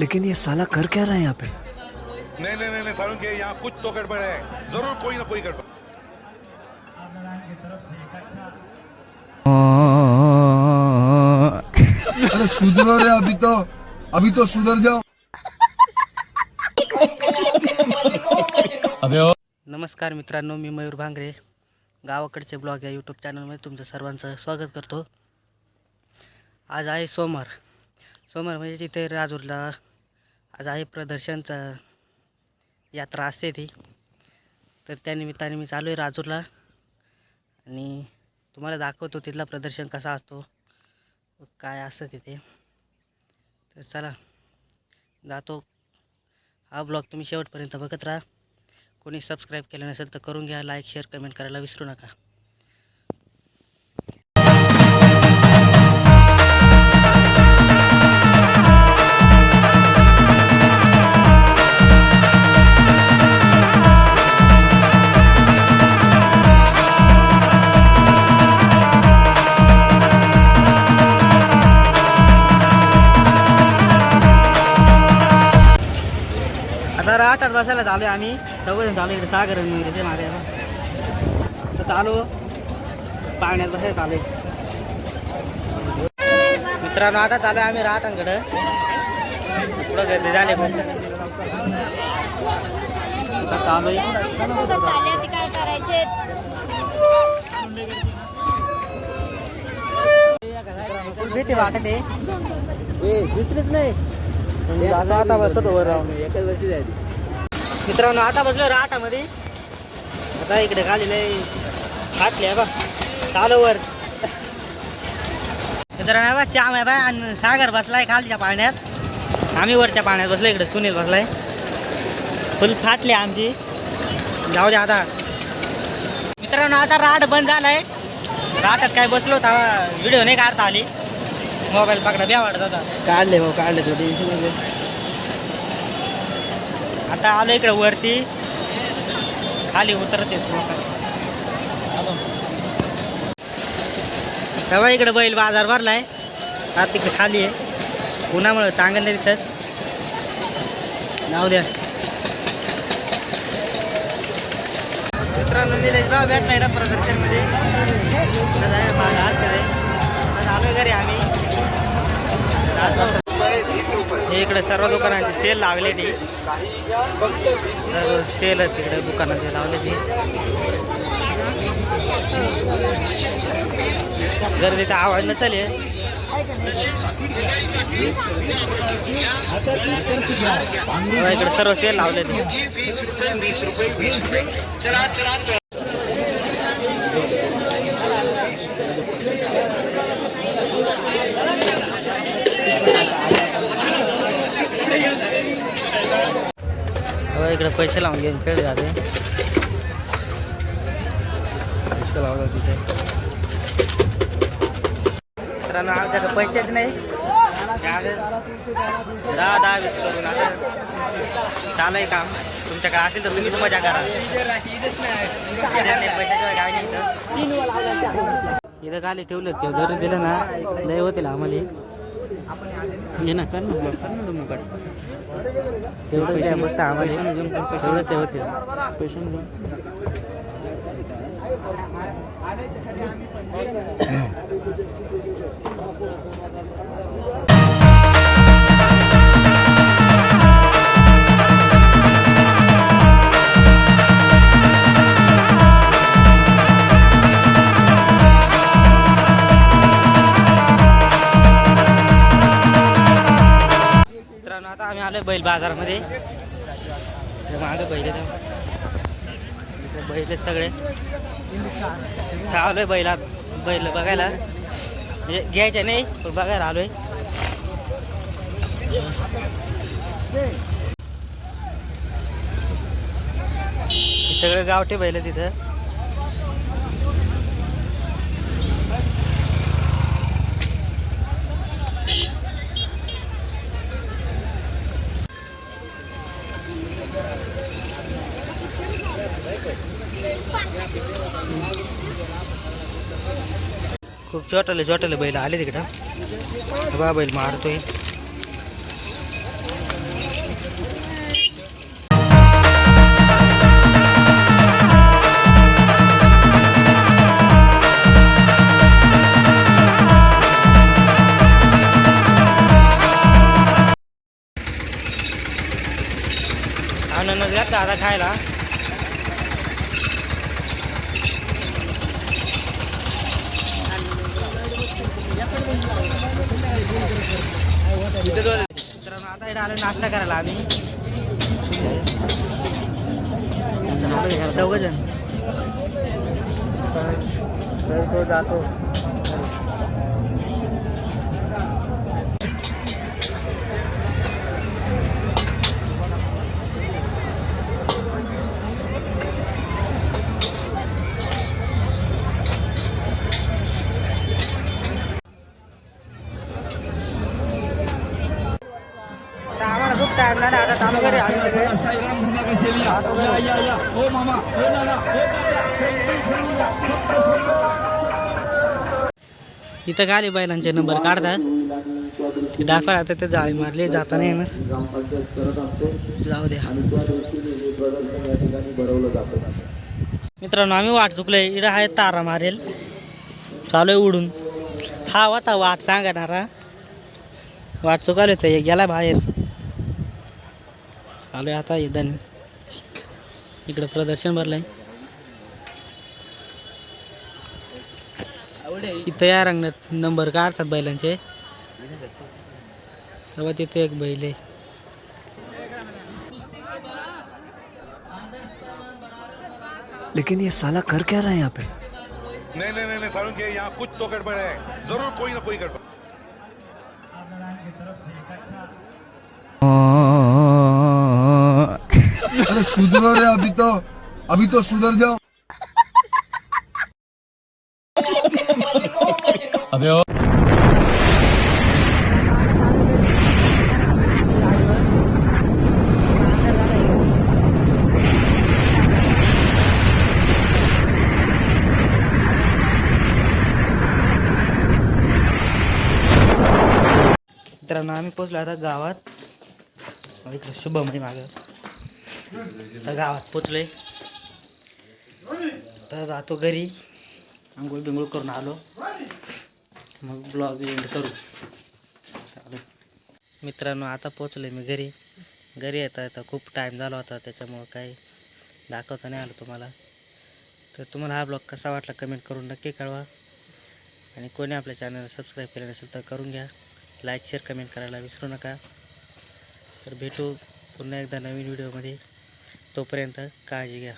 लेकिन ये साला कर क्या रहा है यहाँ पे? नहीं नहीं नहीं नहीं सारुण के यहाँ कुछ तो गड़बड़ है। जरूर कोई ना कोई गड़बड़। अरे सुधरो रे अभी तो अभी तो सुधर जाओ। नमस्कार मित्रांनो मी मयूर भांगरे. गावाकडचे ब्लॉग या यूट्यूब चॅनलमध्ये तुमचं सर्वांचं स्वागत करतो. आज आहे सोमवार. सोमवार म्हणजे तिथे राजूरला आज आहे प्रदर्शनचा यात्रा असते ती. तर त्यानिमित्ताने मी चालू आहे राजूरला. आणि तुम्हाला दाखवतो तिथला प्रदर्शन कसा असतो काय असतं तिथे. तर चला जातो. हा ब्लॉग तुम्ही शेवटपर्यंत बघत राहा. कोणी सबस्क्राईब केलं नसेल तर करून घ्या लाईक शेअर कमेंट करायला विसरू नका. राहतात बसायला चालू आहे आम्ही. चौघजण चालू इकडे सागर आणि मी इकडे मागे तर चालू. पाण्यात बसायला चालू आहे मित्रांनो आता चालू आहे आम्ही राहतांकडं. पुढं गर्दी झाले खूप चालू आहे. ते काय करायचे भीती वाटत. दुसरीच नाही. आता आता बसतो वर राहून. एकाच वर्षी जायची. मित्रांनो आता बसलो राटामध्ये आता इकडे खाली लय फाटली आहे बा चालू वर मित्रांनो बा चाम आहे बा आणि सागर बसलाय खालच्या पाण्यात आम्ही वरच्या पाण्यात बसलो इकडे सुनील बसलाय. फुल फाटली आमची. जाऊ दे आता. मित्रांनो आता राट बंद झालाय. राटात काय बसलो होता व्हिडिओ नाही काढता आली. मोबाईल पकडा द्या वाटत होता काढले भाऊ काढले थोडी आता आलो इकडे वरती. खाली उतरत तेव्हा इकडे बैल बाजार भरलाय. आता तिकडे खाली आहे. उन्हामुळं चांगलं नाही दिसत. जाऊ द्या. मित्रांनो निलेश भाऊ भेटलाय ना प्रदर्शनमध्ये. आज आहे आहे आलो घरी आम्ही. हे इकडे सर्व दुकानांची सेल लावले ती. सर्व सेल तिकडे दुकानाचे लावलेली जर तिथे आवाज नसेल इकडे सर्व सेल लावले इकडे पैसे लावून घेऊन खेळ जाते. पैसे लावलं तिथे मित्रांनो आमच्याकडे पैसेच नाही. दहा दहा वीस करून असं चालू आहे काम. तुमच्याकडे असेल तर तुम्हीच मजा करा. पैशाशिवाय काय नाही इथं इथं खाली ठेवलं ते. धरून दिलं ना लय होतील आम्हाला. ये ना कर ना ब्लॉक कर ना तुम्ही तेवढं पैसे मस्त आम्हाला तेवढं ते. होते पैसे आता बैल बाजारामध्ये. ते बैल बैल सगळे. आलोय बैला बैल बघायला. म्हणजे घ्यायचे नाही पण बघायला आलोय. सगळे गावठी बैल तिथं खूप छोटाले छोटाले बैल आले तिकडं. बा बैल मारतोय. अननस घातला आता खायला. मित्रांनो आता इकडे आलो नाश्ता करायला आम्ही. चौघ जण. तो जातो. आम्ही इथं का आले बैलांचे नंबर काढतात. दाखवा आता ते जाळी मारली जाता नाही ना जाऊ द्या मित्रांनो आम्ही वाट चुकलोय. इकडे आहे तारा मारेल. चालू आहे उडून. हा होता वाट सांगणारा. वाट चुकाल तर गेला बाहेर. चालू आहे आता इथं इकडं प्रदर्शन भरलंय. इथं या रंगात नंबर काढतात बैलांचे? तेव्हा तिथे एक बैल आहे. लेकिन ये साला कर क्या रहा है यहाँ पे? नहीं नहीं नहीं नहीं के यहाँ कुछ तो गड़बड़ है। जरूर कोई ना कोई गड़बड़। अरे सुधरो रे अभी तो अभी तो सुधर जाओ मित्रांनो आम्ही पोचलो आता गावात. अहो, इकडे शुभम आहे मागं. तर गावात पोचलोय. तर जातो घरी. आंघोळ बिंगोळ करून आलो. मग ब्लॉग एंड करू. चालेल. मित्रांनो आता पोचलोय मी घरी. घरी येता येता खूप टाईम झाला होता त्याच्यामुळं काही दाखवता नाही आलं तुम्हाला. तर तुम्हाला हा ब्लॉग कसा वाटला कमेंट करून नक्की कळवा. आणि कोणी आपल्या चॅनलला सबस्क्राईब केलं नसेल तर करून घ्या. लाईक शेअर कमेंट करायला विसरू नका. तर भेटू पुन्हा एकदा नवीन व्हिडिओमध्ये तोपर्यंत काळजी घ्या.